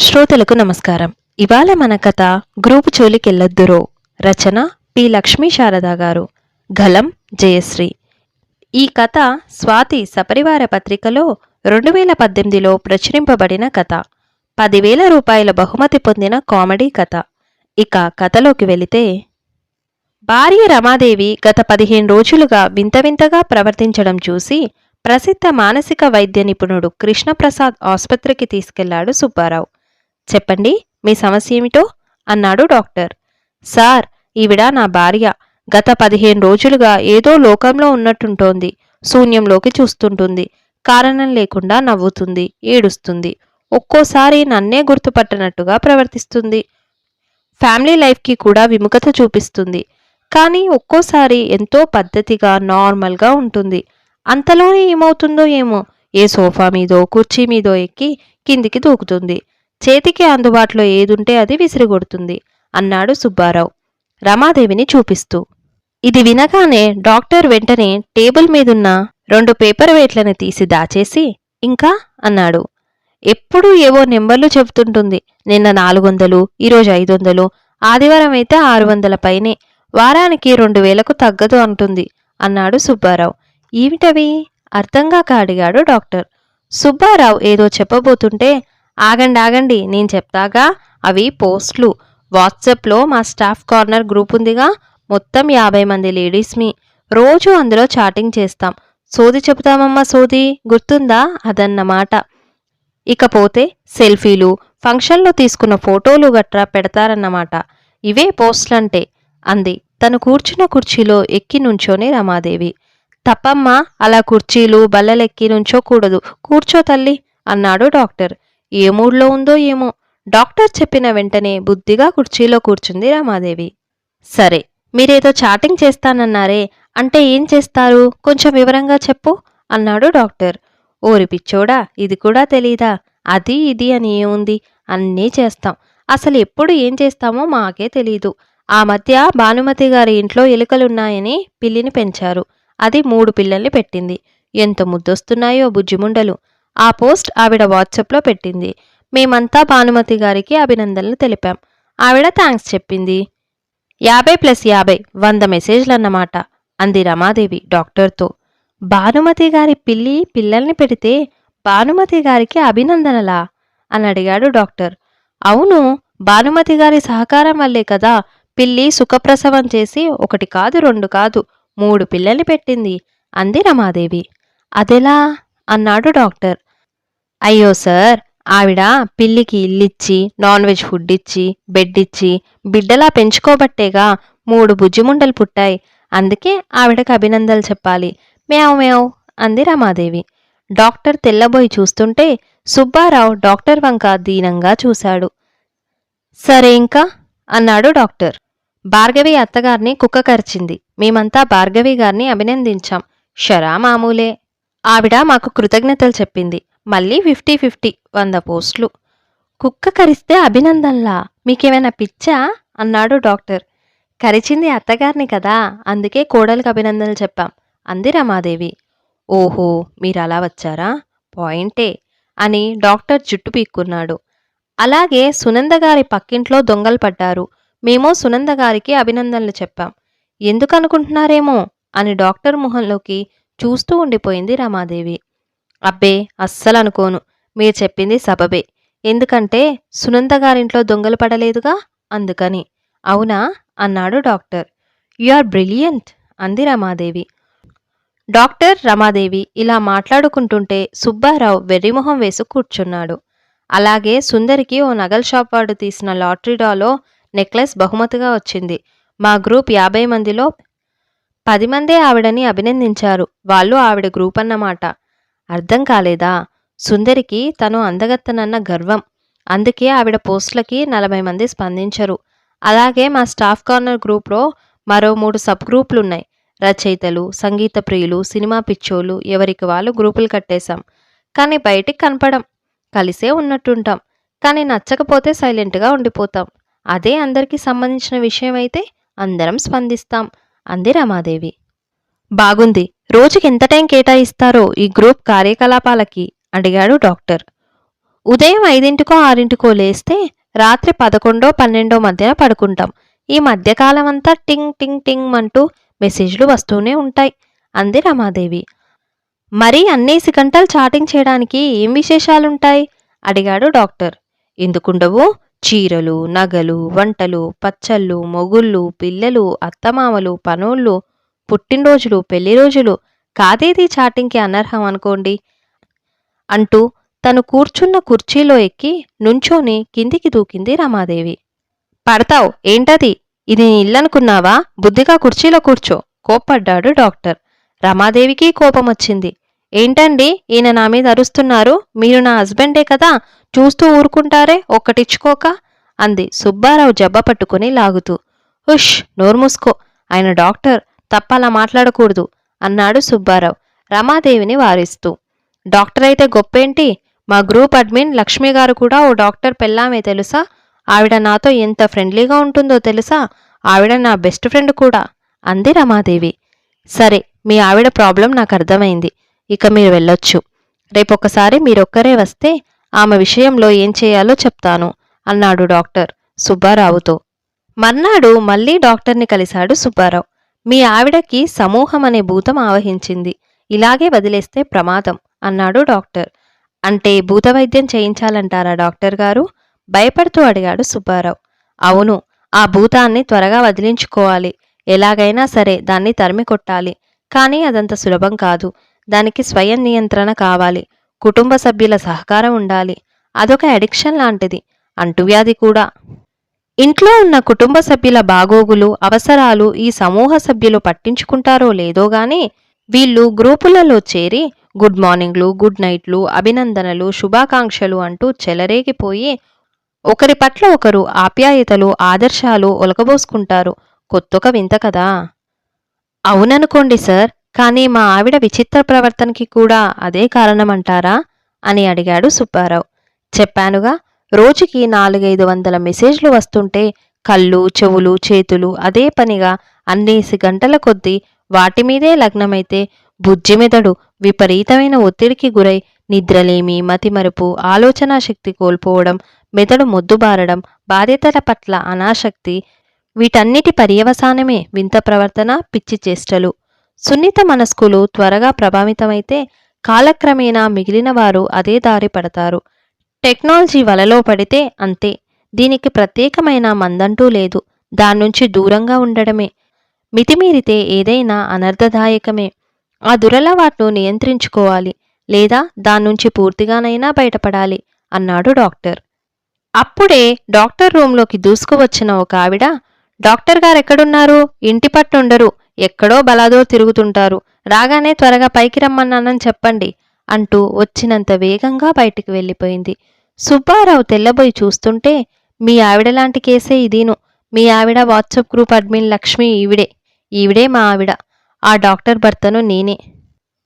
శ్రోతలకు నమస్కారం. ఇవాళ మన కథ గ్రూపు చోలికెళ్ళొద్దురో రచన పి. లక్ష్మీ శారదా గారు. గలం జయశ్రీ. ఈ కథ స్వాతి సపరివార పత్రికలో రెండు వేల పద్దెనిమిదిలో ప్రచురింపబడిన కథ. పదివేల రూపాయల బహుమతి పొందిన కామెడీ కథ. ఇక కథలోకి వెళితే భార్య రమాదేవి గత పదిహేను రోజులుగా వింత వింతగా ప్రవర్తించడం చూసి ప్రసిద్ధ మానసిక వైద్య నిపుణుడు కృష్ణప్రసాద్ ఆసుపత్రికి తీసుకెళ్ళాడు సుబ్బారావు. చెప్పండి మీ సమస్య ఏమిటో? అన్నాడు డాక్టర్. సార్ ఈవిడ నా భార్య. గత పదిహేను రోజులుగా ఏదో లోకంలో ఉన్నట్టుంటోంది. శూన్యంలోకి చూస్తుంటుంది. కారణం లేకుండా నవ్వుతుంది ఏడుస్తుంది. ఒక్కోసారి నన్నే గుర్తుపట్టనట్టుగా ప్రవర్తిస్తుంది. ఫ్యామిలీ లైఫ్కి కూడా విముఖత చూపిస్తుంది. కానీ ఒక్కోసారి ఎంతో పద్ధతిగా నార్మల్గా ఉంటుంది. అంతలోనే ఏమవుతుందో ఏమో? ఏ సోఫా మీదో కుర్చీ మీదో ఎక్కి కిందికి దూకుతుంది. చేతికి అందుబాటులో ఏదుంటే అది విసిరిగొడుతుంది అన్నాడు సుబ్బారావు. రమాదేవిని చూపిస్తూ. ఇది వినగానే డాక్టర్ వెంటనే టేబుల్ మీదున్న రెండు పేపర్ వెయిట్లను తీసి దాచేసి ఇంకా? అన్నాడు. ఎప్పుడూ ఏవో నెంబర్లు చెబుతుంటుంది. నిన్న నాలుగు వందలు ఈరోజు ఐదు వందలు ఆదివారం అయితే ఆరు వందల పైనే వారానికి రెండు వేలకు తగ్గదు అంటుంది అన్నాడు సుబ్బారావు. ఏమిటవి? అర్థంగాక అడిగాడు డాక్టర్. సుబ్బారావు ఏదో చెప్పబోతుంటే ఆగండి ఆగండి నేను చెప్తాగా. అవి పోస్ట్లు. వాట్సాప్లో మా స్టాఫ్ కార్నర్ గ్రూప్ ఉందిగా. మొత్తం యాభై మంది లేడీస్మి రోజు అందులో చాటింగ్ చేస్తాం. సోది చెబుతామమ్మా సోది. గుర్తుందా? అదన్నమాట. ఇకపోతే సెల్ఫీలు ఫంక్షన్లో తీసుకున్న ఫోటోలు గట్రా పెడతారన్నమాట. ఇవే పోస్ట్లంటే అంది. తను కూర్చున్న కుర్చీలో ఎక్కి నుంచోని రమాదేవి. తప్పమ్మా అలా కుర్చీలు బల్లలెక్కి నుంచోకూడదు. కూర్చో తల్లి అన్నాడు డాక్టర్. ఏ మూడ్లో ఉందో ఏమో. డాక్టర్ చెప్పిన వెంటనే బుద్ధిగా కుర్చీలో కూర్చుంది రామాదేవి. సరే మీరేదో చాటింగ్ చేస్తానన్నారే అంటే ఏం చేస్తారు? కొంచెం వివరంగా చెప్పు అన్నాడు డాక్టర్. ఓరి పిచ్చోడా ఇది కూడా తెలీదా? అది ఇది అని ఏముంది? అన్నీ చేస్తాం. అసలు ఎప్పుడు ఏం చేస్తామో మాకే తెలీదు. ఆ మధ్య భానుమతి గారి ఇంట్లో ఎలుకలున్నాయని పిల్లిని పెంచారు. అది మూడు పిల్లల్ని పెట్టింది. ఎంత ముద్దొస్తున్నాయో బుజ్జిముండలు. ఆ పోస్ట్ ఆవిడ వాట్సాప్లో పెట్టింది. మేమంతా భానుమతి గారికి అభినందనలు తెలిపాం. ఆవిడ థ్యాంక్స్ చెప్పింది. యాభై ప్లస్ యాభై వంద మెసేజ్లన్నమాట అంది రమాదేవి డాక్టర్తో. భానుమతి గారి పిల్లి పిల్లల్ని పెడితే భానుమతి గారికి అభినందనలా? అని అడిగాడు డాక్టర్. అవును భానుమతి గారి సహకారం వల్లే కదా పిల్లి సుఖప్రసవం చేసి ఒకటి కాదు రెండు కాదు మూడు పిల్లల్ని పెట్టింది అంది రమాదేవి. అదెలా? అన్నాడు డాక్టర్. అయ్యో సార్ ఆవిడ పిల్లికి ఇల్లిచ్చి నాన్ వెజ్ ఫుడ్ ఇచ్చి బెడ్ ఇచ్చి బిడ్డలా పెంచుకోబట్టేగా మూడు బుజ్జిముండలు పుట్టాయి. అందుకే ఆవిడకి అభినందనలు చెప్పాలి. మ్యావ్ మ్యావ్ అంది రమాదేవి. డాక్టర్ తెల్లబోయి చూస్తుంటే సుబ్బారావు డాక్టర్ వంక దీనంగా చూశాడు. సరే ఇంకా? అన్నాడు డాక్టర్. భార్గవి అత్తగారిని కుక్క కరిచింది మేమంతా భార్గవి గారిని అభినందించాం. షరా మామూలే. ఆవిడ మాకు కృతజ్ఞతలు చెప్పింది. మళ్ళీ ఫిఫ్టీ ఫిఫ్టీ వంద పోస్టులు. కుక్క కరిస్తే అభినందనలా. మీకేమైనా పిచ్చా? అన్నాడు డాక్టర్. కరిచింది అత్తగారిని కదా అందుకే కోడలికి అభినందనలు చెప్పాం. అంది రమాదేవి. ఓహో మీరు అలా వచ్చారా? పాయింటే అని డాక్టర్ జుట్టు పీక్కున్నాడు. అలాగే సునంద గారి పక్కింట్లో దొంగలు పడ్డారు. మేమో సునంద గారికి అభినందనలు చెప్పాం. ఎందుకనుకుంటున్నారేమో? అని డాక్టర్ మొహంలోకి చూస్తూ ఉండిపోయింది రమాదేవి. అబ్బే అస్సలు అనుకోను మీరు చెప్పింది సబబే. ఎందుకంటే సునంద గారింట్లో దొంగలు పడలేదుగా? అందుకని. అవునా? అన్నాడు డాక్టర్. యు ఆర్ బ్రిలియంట్ అంది రమాదేవి. డాక్టర్ రమాదేవి ఇలా మాట్లాడుకుంటుంటే సుబ్బారావు వెర్రిమొహం వేసి కూర్చున్నాడు. అలాగే సుందరికి ఓ నగల్ షాప్ వాడు తీసిన లాటరీ డాలో నెక్లెస్ బహుమతిగా వచ్చింది. మా గ్రూప్ యాభై మందిలో పది మందే ఆవిడని అభినందించారు. వాళ్ళు ఆవిడ గ్రూప్ అన్నమాట. అర్థం కాలేదా? సుందరికి తను అందగత్తనన్న గర్వం. అందుకే ఆవిడ పోస్టులకి నలభై మంది స్పందించరు. అలాగే మా స్టాఫ్ కార్నర్ గ్రూప్లో మరో మూడు సబ్ గ్రూపులున్నాయి. రచయితలు సంగీత ప్రియులు సినిమా పిచ్చోలు ఎవరికి వాళ్ళు గ్రూపులు కట్టేశాం. కానీ బయటికి కనపడం. కలిసే ఉన్నట్టుంటాం. కానీ నచ్చకపోతే సైలెంట్గా ఉండిపోతాం. అదే అందరికీ సంబంధించిన విషయం అయితే అందరం స్పందిస్తాం. అంది రమాదేవి. బాగుంది. రోజుకి ఎంత టైం కేటాయిస్తారో ఈ గ్రూప్ కార్యకలాపాలకి? అడిగాడు డాక్టర్. ఉదయం ఐదింటికో ఆరింటికో లేస్తే రాత్రి పదకొండో పన్నెండో మధ్యన పడుకుంటాం. ఈ మధ్యకాలం అంతా టింగ్ టింగ్ టింగ్ అంటూ మెసేజ్లు వస్తూనే ఉంటాయి. అంది రమాదేవి. మరి అన్నేసి గంటలు చాటింగ్ చేయడానికి ఏం విశేషాలుంటాయి? అడిగాడు డాక్టర్. ఎందుకుండవు? చీరలు నగలు వంటలు పచ్చళ్ళు మొగుళ్ళు పిల్లలు అత్తమామలు పనోళ్ళు పుట్టినరోజులు పెళ్ళి రోజులు కాదేది చాటింగ్కి అనర్హం అనుకోండి? అంటూ తను కూర్చున్న కుర్చీలో ఎక్కి నుంచోని కిందికి దూకింది రమాదేవి. పడతావు ఏంటది? ఇది నీ ఇల్లనుకున్నావా? బుద్ధిగా కుర్చీలో కూర్చో కోప్పడ్డాడు డాక్టర్. రమాదేవికి కోపం వచ్చింది ఏంటండి? ఈయన నా మీద అరుస్తున్నారు. మీరు నా హస్బెండే కదా? చూస్తూ ఊరుకుంటారే? ఒక్కటిచ్చుకోక? అంది సుబ్బారావు జబ్బ పట్టుకుని లాగుతూ. ఉష్ నోర్మూసుకో ఆయన డాక్టర్ తప్పలా మాట్లాడకూడదు అన్నాడు సుబ్బారావు రమాదేవిని వారిస్తూ. డాక్టర్ అయితే గొప్పేంటి? మా గ్రూప్ అడ్మిన్ లక్ష్మి గారు కూడా ఓ డాక్టర్ పెళ్ళామే తెలుసా? ఆవిడ నాతో ఎంత ఫ్రెండ్లీగా ఉంటుందో తెలుసా? ఆవిడ నా బెస్ట్ ఫ్రెండ్ కూడా అంది రమాదేవి. సరే మీ ఆవిడ ప్రాబ్లం నాకు అర్థమైంది. ఇక మీరు వెళ్ళొచ్చు. రేపొకసారి మీరొక్కరే వస్తే ఆమె విషయంలో ఏం చేయాలో చెప్తాను అన్నాడు డాక్టర్ సుబ్బారావుతో. మర్నాడు మళ్ళీ డాక్టర్ని కలిశాడు సుబ్బారావు. మీ ఆవిడకి సమూహం అనే భూతం ఆవహించింది. ఇలాగే వదిలేస్తే ప్రమాదం అన్నాడు డాక్టర్. అంటే భూత వైద్యం చేయించాలంటారా డాక్టర్ గారు? భయపడుతూ అడిగాడు సుబ్బారావు. అవును ఆ భూతాన్ని త్వరగా వదిలించుకోవాలి. ఎలాగైనా సరే దాన్ని తరిమి కొట్టాలి. కానీ అదంత సులభం కాదు. దానికి స్వయం నియంత్రణ కావాలి. కుటుంబ సభ్యుల సహకారం ఉండాలి. అదొక అడిక్షన్ లాంటిది. అంటువ్యాధి కూడా. ఇంట్లో ఉన్న కుటుంబ సభ్యుల బాగోగులు అవసరాలు ఈ సమూహ సభ్యులు పట్టించుకుంటారో లేదో గాని వీళ్ళు గ్రూపులలో చేరి గుడ్ మార్నింగ్లు గుడ్ నైట్లు అభినందనలు శుభాకాంక్షలు అంటూ చెలరేగిపోయి ఒకరి పట్ల ఒకరు ఆప్యాయతలు ఆదర్శాలు ఒలకబోసుకుంటారు కొత్తొక వింత కదా? అవుననుకోండి సార్ కానీ మా ఆవిడ విచిత్ర ప్రవర్తనకి కూడా అదే కారణమంటారా? అని అడిగాడు సుబ్బారావు. చెప్పానుగా రోజుకి నాలుగైదు వందల మెసేజ్లు వస్తుంటే కళ్ళు చెవులు చేతులు అదే పనిగా అన్నేసి గంటల కొద్దీ వాటి మీదే లగ్నమైతే బుజ్జి మెదడు విపరీతమైన ఒత్తిడికి గురై నిద్రలేమి మతిమరుపు ఆలోచనా శక్తి కోల్పోవడం మెదడు మొద్దుబారడం బాధ్యతల పట్ల అనాసక్తి వీటన్నిటి పర్యవసానమే వింత ప్రవర్తన పిచ్చి చేష్టలు. సున్నిత మనస్కులు త్వరగా ప్రభావితమైతే కాలక్రమేణా మిగిలిన వారు అదే దారి పడతారు. టెక్నాలజీ వలలో పడితే అంతే. దీనికి ప్రత్యేకమైన మందంటూ లేదు. దాన్నుంచి దూరంగా ఉండడమే. మితిమీరితే ఏదైనా అనర్థదాయకమే. ఆ దురలవాట్ను నియంత్రించుకోవాలి. లేదా దాన్నుంచి పూర్తిగానైనా బయటపడాలి అన్నాడు డాక్టర్. అప్పుడే డాక్టర్ రూంలోకి దూసుకువచ్చిన ఒక ఆవిడ డాక్టర్ గారు ఎక్కడున్నారు ఇంటి పట్టుండరు. ఎక్కడో బలాదో తిరుగుతుంటారు. రాగానే త్వరగా పైకి రమ్మన్నానని చెప్పండి. అంటూ వచ్చినంత వేగంగా బయటికి వెళ్ళిపోయింది. సుబ్బారావు తెల్లబోయి చూస్తుంటే మీ ఆవిడలాంటి కేసే ఇదీను. మీ ఆవిడ వాట్సాప్ గ్రూప్ అడ్మిన్ లక్ష్మి ఈవిడే. ఈవిడే మా ఆవిడ. ఆ డాక్టర్ భర్తను నేనే.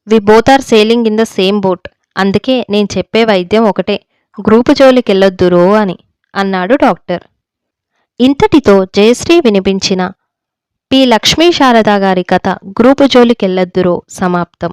We both are sailing in the same boat. అందుకే నేను చెప్పే వైద్యం ఒకటే. గ్రూపు జోలికెళ్ళొద్దురో అని అన్నాడు డాక్టర్. ఇంతటితో జయశ్రీ వినిపించిన పి లక్ష్మీ శారదా గారి కథ గ్రూపు జోలికెళ్ళొద్దురో సమాప్తం.